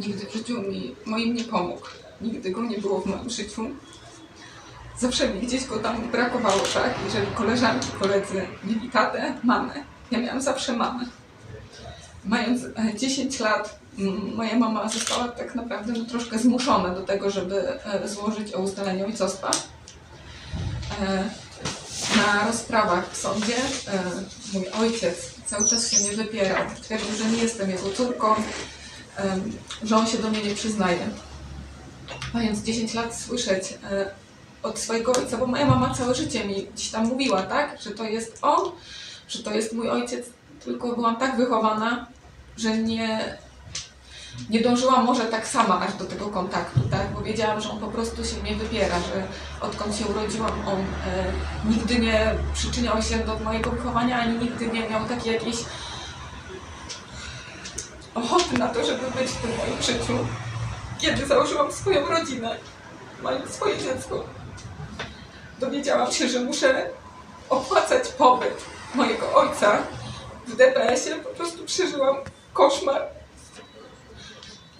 Nigdy w życiu mi, moim nie pomógł. Nigdy go nie było w moim życiu. Zawsze mi gdzieś go tam brakowało, tak? Jeżeli koleżanki, koledzy mieli tatę, mamę, ja miałam zawsze mamę. Mając e, 10 lat, m, moja mama została tak naprawdę no, troszkę zmuszona do tego, żeby e, złożyć o ustalenie ojcostwa. E, Na rozprawach w sądzie e, mój ojciec cały czas się mnie wypierał. Twierdził, że nie jestem jego córką, że on się do mnie nie przyznaje. Mając 10 lat słyszeć e, od swojego ojca, bo moja mama całe życie mi gdzieś tam mówiła, tak, że to jest on, że to jest mój ojciec, tylko byłam tak wychowana, że nie, nie dążyłam może tak sama aż do tego kontaktu, tak, bo wiedziałam, że on po prostu się mnie wypiera, że odkąd się urodziłam, on e, nigdy nie przyczyniał się do mojego wychowania, ani nigdy nie miał takiej jakiejś ochoty na to, żeby być w tym moim życiu. Kiedy założyłam swoją rodzinę, mając swoje dziecko, dowiedziałam się, że muszę opłacać pobyt mojego ojca w DPS-ie. Po prostu przeżyłam koszmar.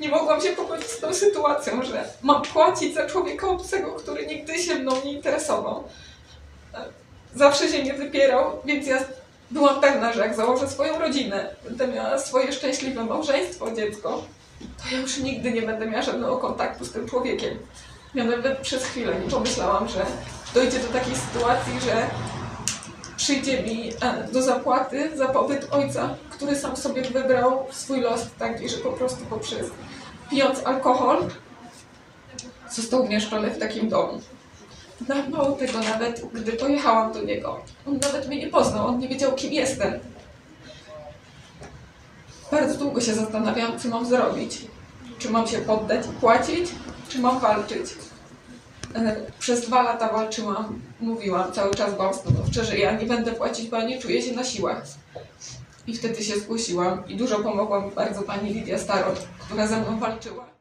Nie mogłam się pogodzić z tą sytuacją, że mam płacić za człowieka obcego, który nigdy się mną nie interesował. Zawsze się nie wypierał, więc ja byłam pewna, że jak założę swoją rodzinę, będę miała swoje szczęśliwe małżeństwo, dziecko, to ja już nigdy nie będę miała żadnego kontaktu z tym człowiekiem. Ja nawet przez chwilę nie pomyślałam, że dojdzie do takiej sytuacji, że przyjdzie mi e, do zapłaty za pobyt ojca, który sam sobie wybrał swój los taki, że po prostu poprzez pijąc alkohol został umieszczony w takim domu. No, mało tego, nawet gdy pojechałam do niego, on nawet mnie nie poznał, on nie wiedział, kim jestem. Bardzo długo się zastanawiałam, co mam zrobić. Czy mam się poddać i płacić, czy mam walczyć. E, Przez dwa lata walczyłam, mówiłam cały czas wam stanowczo, że ja nie będę płacić, bo nie czuję się na siłach. I wtedy się zgłosiłam i dużo pomogła mi bardzo pani Lidia Starot, która ze mną walczyła.